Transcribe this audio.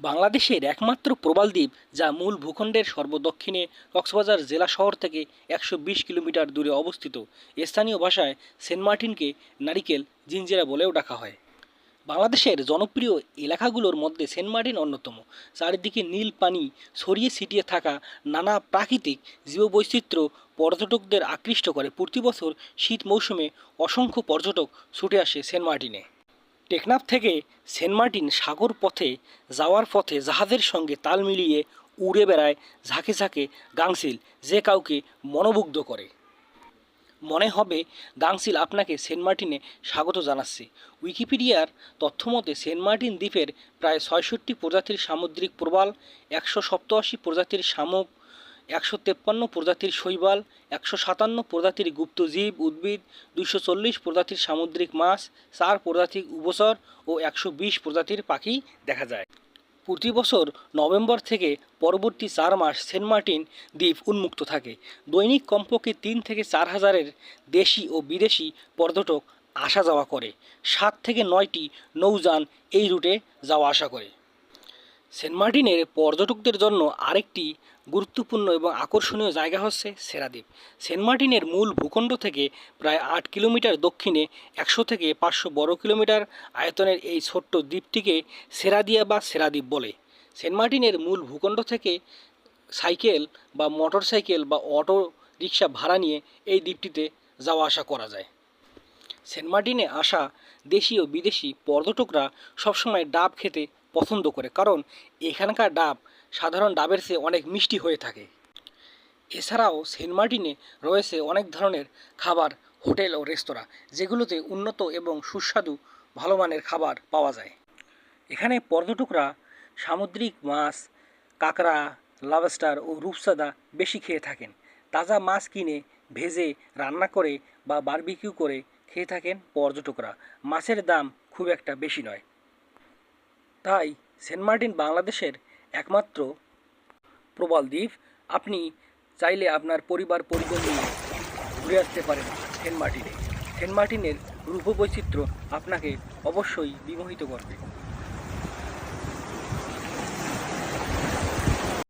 বাংলাদেশের একমাত্র প্রবাল দ্বীপ, যা মূল ভূখণ্ডের সর্বদক্ষিণে কক্সবাজার জেলা শহর থেকে একশো বিশ কিলোমিটার দূরে অবস্থিত। স্থানীয় ভাষায় সেন্ট মার্টিনকে নারিকেল, জিঞ্জিরা বলেও ডাকা হয়। বাংলাদেশের জনপ্রিয় এলাকাগুলোর মধ্যে সেন্ট মার্টিন অন্যতম। চারিদিকে নীল পানি ছড়িয়ে ছিটিয়ে থাকা নানা প্রাকৃতিক জীববৈচিত্র্য পর্যটকদের আকৃষ্ট করে। প্রতি বছর শীত মৌসুমে অসংখ্য পর্যটক ছুটে আসে সেন্ট মার্টিনে। টেকনাফ থেকে সেন্ট মার্টিন সাগর পথে যাওয়ার পথে জাহাজের সঙ্গে তাল মিলিয়ে উড়ে বেড়ায় ঝাঁকে ঝাঁকে গাংসিল যে কাউকে মনোমুগ্ধ করে। মনে হবে গাংসিল আপনাকে সেন্ট মার্টিনে স্বাগত জানাচ্ছে। উইকিপিডিয়ার তথ্যমতে সেন্ট মার্টিন দ্বীপের প্রায় ছয়ষট্টি প্রজাতির সামুদ্রিক প্রবাল, একশো সপ্তআশি প্রজাতির শামুক একশো তেপ্পান্ন প্রজাতির শৈবাল, একশো সাতান্ন প্রজাতির গুপ্তজীব উদ্ভিদ, দুইশো চল্লিশ প্রজাতির সামুদ্রিক মাছ, চার প্রজাতির উভচর ও একশো বিশ প্রজাতির পাখি দেখা যায়। প্রতি বছর নভেম্বর থেকে পরবর্তী চার মাস সেন্ট মার্টিন দ্বীপ উন্মুক্ত থাকে। দৈনিক কমপক্ষে তিন থেকে চার হাজারের দেশি ও বিদেশি পর্যটক আসা যাওয়া করে। সাত থেকে নয়টি নৌযান এই রুটে যাওয়া আসা করে। সেন্ট মার্টিনের পর্যটকদের জন্য আরেকটি গুরুত্বপূর্ণ এবং আকর্ষণীয় জায়গা হচ্ছে সেরাদ্বীপ। সেন্ট মার্টিনের মূল ভূখণ্ড থেকে প্রায় আট কিলোমিটার দক্ষিণে একশো থেকে পাঁচশো বড় কিলোমিটার আয়তনের এই ছোট্ট দ্বীপটিকে সেরাদিয়া বা সেরাদ্বীপ বলে। সেন্ট মার্টিনের মূল ভূখণ্ড থেকে সাইকেল বা মোটর সাইকেল বা অটো রিক্সা ভাড়া নিয়ে এই দ্বীপটিতে যাওয়া আসা করা যায়। সেন্ট মার্টিনে আসা দেশি ও বিদেশি পর্যটকরা সবসময় ডাব খেতে পছন্দ করে, কারণ এখানকার ডাব সাধারণ ডাবের চেয়ে অনেক মিষ্টি হয়ে থাকে। এছাড়াও সেন্ট মার্টিনে রয়েছে অনেক ধরনের খাবার, হোটেল ও রেস্তোরাঁ, যেগুলোতে উন্নত এবং সুস্বাদু ভালো মানের খাবার পাওয়া যায়। এখানে পর্যটকরা সামুদ্রিক মাছ, কাঁকড়া, লাভস্টার ও রূপসাদা বেশি খেয়ে থাকেন। তাজা মাছ কিনে ভেজে রান্না করে বা বারবিকিউ করে খেয়ে থাকেন পর্যটকরা। মাছের দাম খুব একটা বেশি নয়। তাই সেন্ট মার্টিন বাংলাদেশের একমাত্র প্রবাল দ্বীপ। আপনি চাইলে আপনার পরিবার, পরিজন নিয়ে ঘুরে আসতে পারেন সেন্ট মার্টিনে। সেন্ট মার্টিনের রূপবৈচিত্র্য আপনাকে অবশ্যই বিমোহিত করবে।